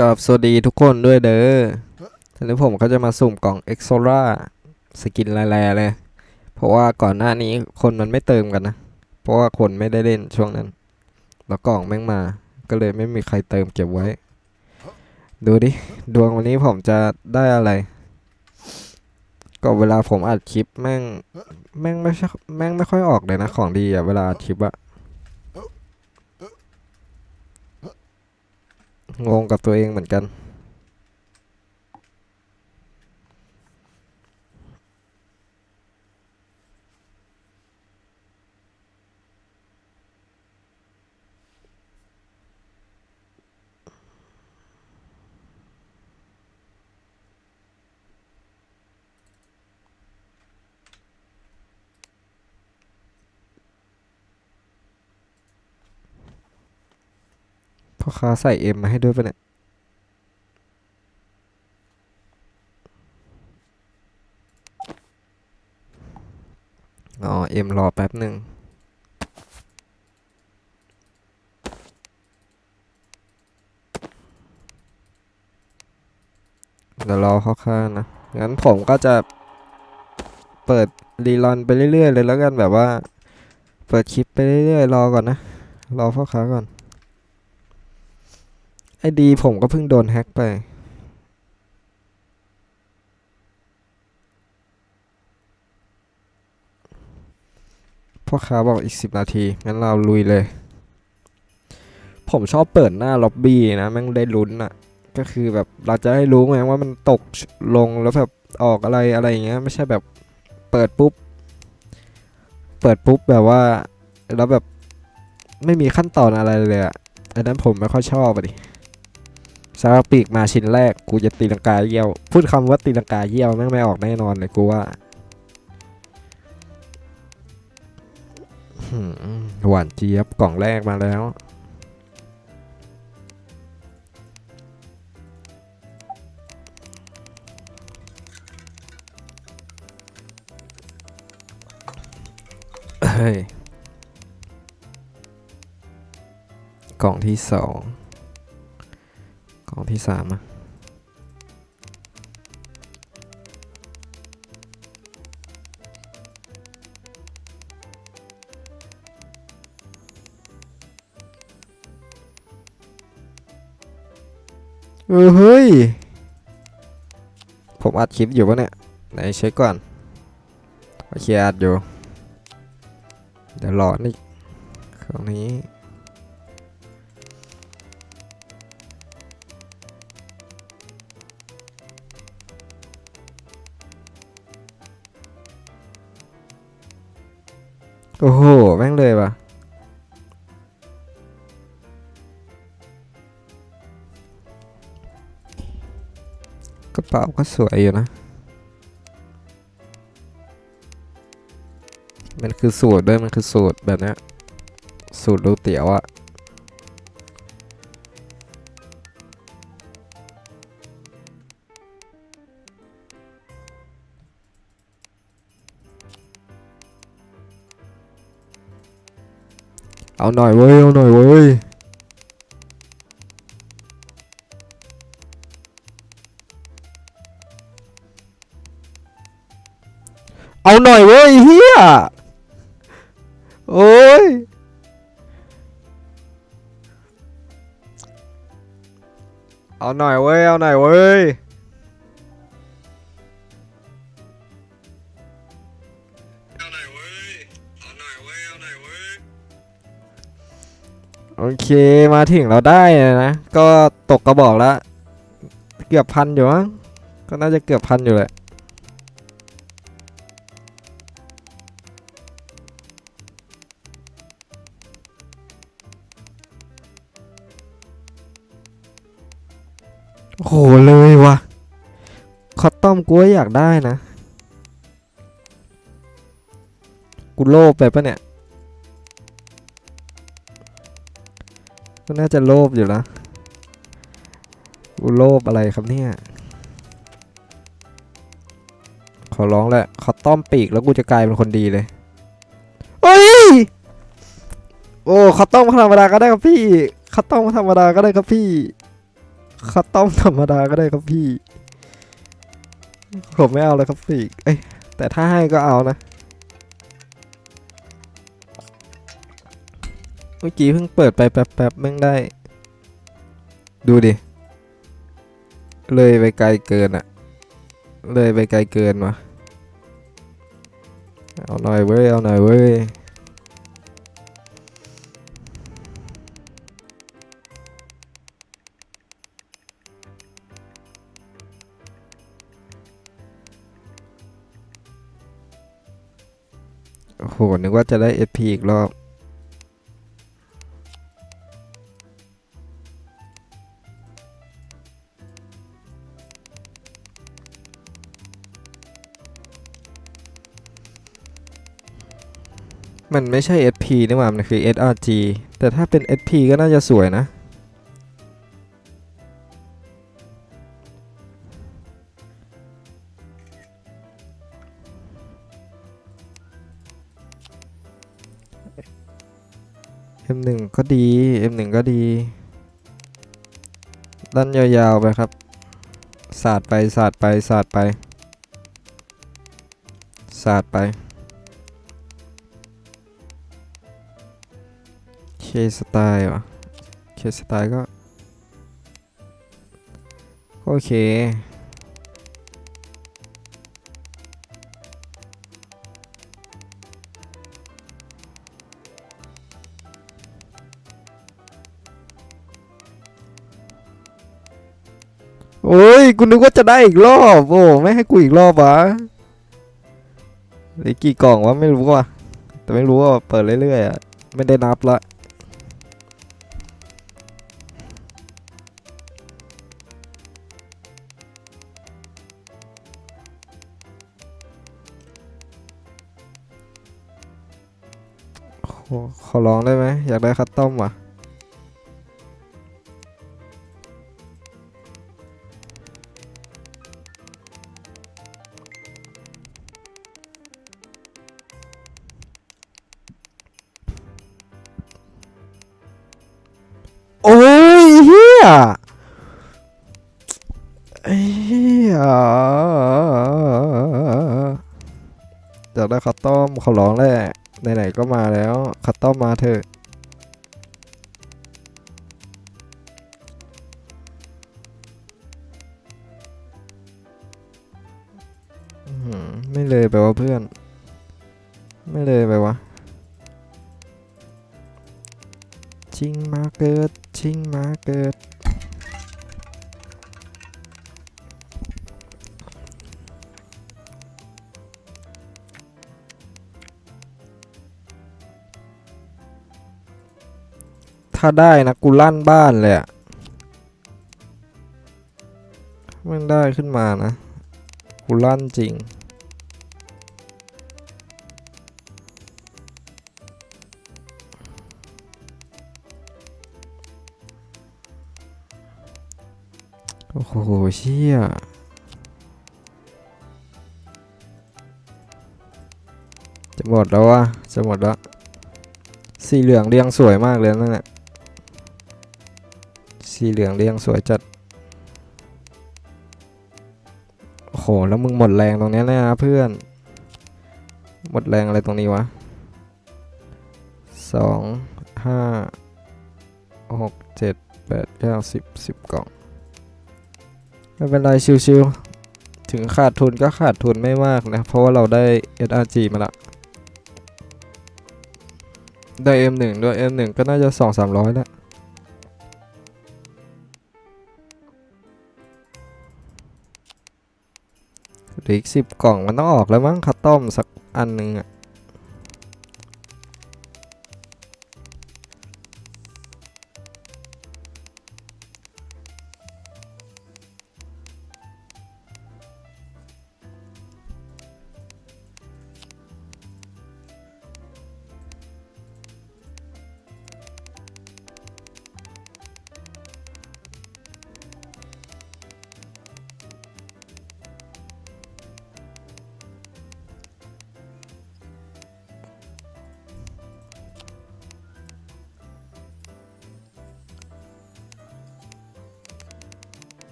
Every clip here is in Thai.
กับสวัสดีทุกคนด้วยเด้อทีนี้ผมก็จะมาสุ่มกล่อง e x o r a สกินแร่เลย เพราะว่าก่อนหน้านี้คนมันไม่เติมกันนะ เพราะว่าคนไม่ได้เล่นช่วงนั้น แล้วกล่องแม่งมา ก็เลยไม่มีใครเติมเก็บไว้ ดูดิ ดวงวันนี้ผมจะได้อะไร ก็เวลาผมอัดคลิปแม่ง แม่งไม่ใช่แม่งไม่ค่อยออกเลยนะของดีอะเวลาอัดคลิปอะ งงกับตัวเองเหมือนกัน พ่อค้าใส่เอ็มมาให้ด้วยปะเนี่ยอ๋อเอ็มรอแป๊บหนึ่งเดี๋ยวรอเข้าข้านะ งั้นผมก็จะเปิดรีลอนไปเรื่อยๆเลยแล้วกันแบบว่า เปิดคลิปไปเรื่อยๆรอก่อนนะ รอพ่อค้าก่อน ไอดีผมก็เพิ่งโดนแฮ็กไป พ่อค้าบอกอีกสิบนาที งั้นเราลุยเลย ผมชอบเปิดหน้าล็อบบี้นะ แม่งได้ลุ้นอะก็คือแบบเราจะได้รู้ไงว่ามันตกลงแล้วแบบออกอะไรอะไรอย่างเงี้ย ไม่ใช่แบบเปิดปุ๊บ เปิดปุ๊บแบบว่า แล้วแบบไม่มีขั้นตอนอะไรเลยอะอันนั้นผมไม่ค่อยชอบอะดิ ซาปีกมาชิ้นแรกกูจะตีลังกาเยี่ยว พูดคำว่าตีลังกาเยี่ยวแม่งไม่ออกแน่นอนเลยกูว่าหวานเจี๊ยบกล่องแรกมาแล้ว เฮ้ย กล่องที่สอง กล่องที่สามอะเออเฮ้ย ผมอัดคลิปอยู่ปะเนี่ย ไหนเช็คก่อน โอเคอัดอยู่ เดี๋ยวรอนี่เครื่องนี้ โอ้โห แม่งเลยว่ะ กระเป๋าก็สวยอยู่นะ มันคือสูตรด้วย มันคือสูตรแบบนี้สูตรรูเตี๋ยวอะ เอาหน่อยเว้ยเอาหน่อย อเคมาถึงเราได้นะ ก็ตกกระบอกแล้วเกือบพันอยู่มั้งก็น่าจะเกือบพันอยู่แหละโอ้โหเลยวะคอตตอมกูอยากได้นะ กูโลภไปปะเนี่ย ก็น่าจะโลภอยู่นะกูโลภอะไรครับเนี่ย ขอร้องแหละขาต้อมปีกแล้วกูจะกลายเป็นคนดีเลยเฮ้ย โอ้ขาต้มธรรมดาก็ได้ครับพี่ขาต้มธรรมดาก็ได้ครับพี่ข้าต้มธรรมดาก็ได้ครับพี่ ผมไม่เอาเลยครับพี่เอ้ยแต่ถ้าให้ก็เอานะ มื่อกี้เพิ่งเปิดไปแป๊บๆแม่งได้ ดูดิ เลยไปไกลเกินอะเลยไปไกลเกินวะเอาหน่อยเว้ย เอาหน่อยเว้ยโอ้โหนึกว่าจะได้ SP อีกรอบ มันไม่ใช่ SP นี่หว่ามันคือ SRG แต่ถ้าเป็น SP ก็น่าจะสวยนะ M1 ก็ดี M1 ก็ดีดันยาวๆไปครับ สาดไป สาดไป สาดไป สาดไป สไตล์วะเคสไตล์ก็ โอเค โอ้ยกูนึกว่าจะได้อีกรอบ โอ้ไม่ให้กูอีกรอบวะเหลือกี่กล่องวะไม่รู้ว่ะแต่ไม่รู้ว่าเปิดเรื่อยๆอะ ไม่ได้นับละ ขอร้องได้ไหมอยากได้คัตตอมว่ะโอ้ยเฮียเฮียอยากได้คัตตอมขอร้องแหละ ไหนๆก็มาแล้วคัตตอมมาเถอะไม่เลยไปว่าเพื่อน ไม่เลยไปวะชิงมาเกิดชิงมาเกิด ถ้าได้นะกูลั่นบ้านเลยอะมันได้ขึ้นมานะ กูลั่นจริง โอ้โหเชี่ยจะหมดแล้ววะจะหมดแล้ว สีเหลืองเรียงสวยมากเลยนั่นแหละ สีเหลืองเรียงสวยจัด โอ้โห แล้วมึงหมดแรงตรงเนี้ยแน่นะเพื่อน หมดแรงอะไรตรงนี้วะสองห้าหกเจ็ดแปดเก้าสิบสิบกล่อง ไม่เป็นไรชิวๆ ถึงขาดทุนก็ขาดทุนไม่มากนะ เพราะว่าเราได้ SRG มาละได้ M1 ด้วย M1 ก็น่าจะสองสามร้อยแล้ว ออีกสิบกล่องมันต้องออกแล้วมั้งคัตตอมสักอันหนึ่งอะ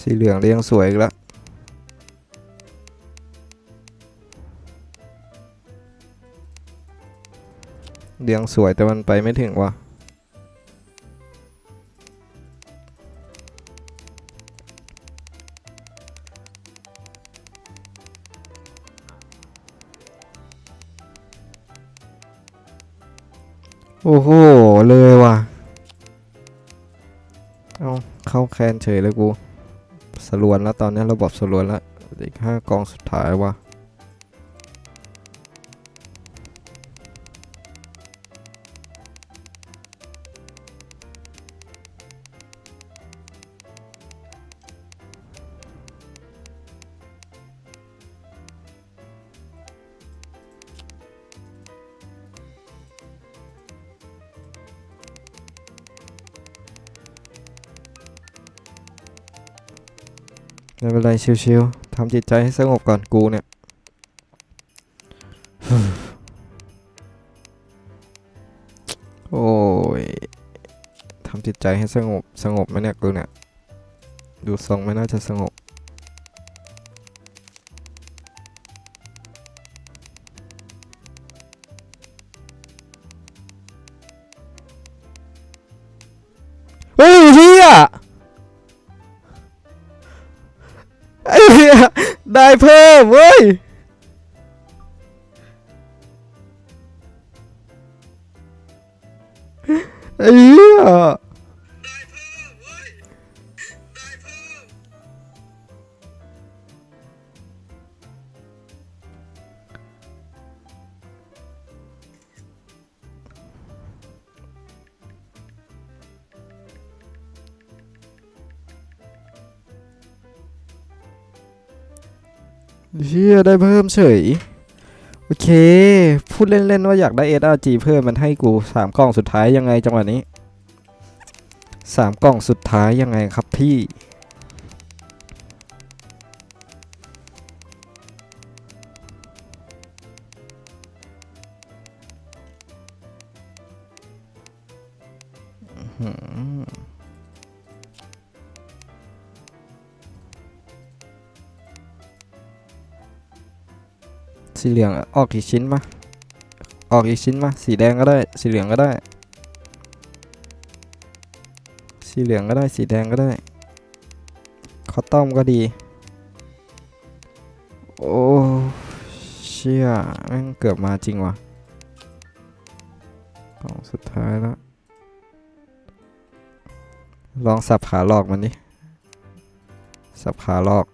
สีเหลืองเรียงสวยอีกแล้วเรียงสวยแต่มันไปไม่ถึงว่ะโอ้โห เลยว่ะ เอาเข้าแคนเฉยเลยกู สลวนแล้วตอนนี้ระบบสลวนแล้วอีกห้ากองสุดท้ายว่ะ ไม่เป็นไรชิวๆทำจิตใจให้สงบก่อนกูเนี่ยโอ้ยทำจิตใจให้สงบสงบไหมเนี่ยกูเนี่ย ดูทรงไม่น่าจะสงบ เพิ่มเว้ย เหี้ยได้เพิ่มเฉย โอเค พูดเล่น ๆ ว่าอยากได้ SRG เพิ่มมันให้กูสามกล่องสุดท้ายยังไงจังหวะนี้สามกล่องสุดท้ายยังไงครับพี่ สีเหลืองออกอีกชิ้นปะออกอีกชิ้นปะสีแดงก็ได้ สีเหลืองก็ได้ สีเหลืองก็ได้ สีแดงก็ได้ คอตตอมก็ดี โอ้เชี่ยแม่งเกือบมาจริงว่ะกล่องสุดท้ายแล้ว ลองสับขาหลอกมันดิ สับขาหลอก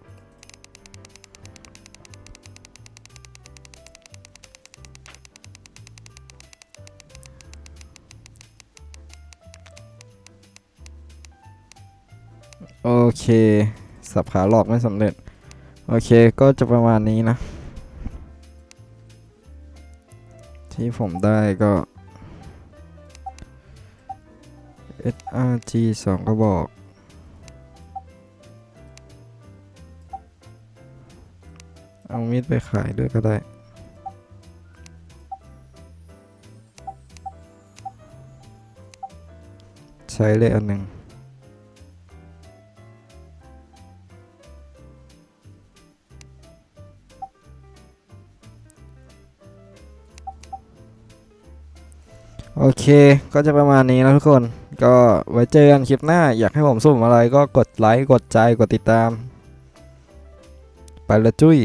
โอเคสับขาหลอกไม่สำเร็จ โอเคก็จะประมาณนี้นะ ที่ผมได้ก็ SRG สองกระบอก เอามีดไปขายด้วยก็ได้ใช้เลยอันหนึ่ง โอเค ก็จะประมาณนี้นะทุกคน ก็ไว้เจอกันคลิปหน้า อยากให้ผมสุ่มอะไรก็กดไลค์ กดใจ กดติดตาม ไปละจุ้ย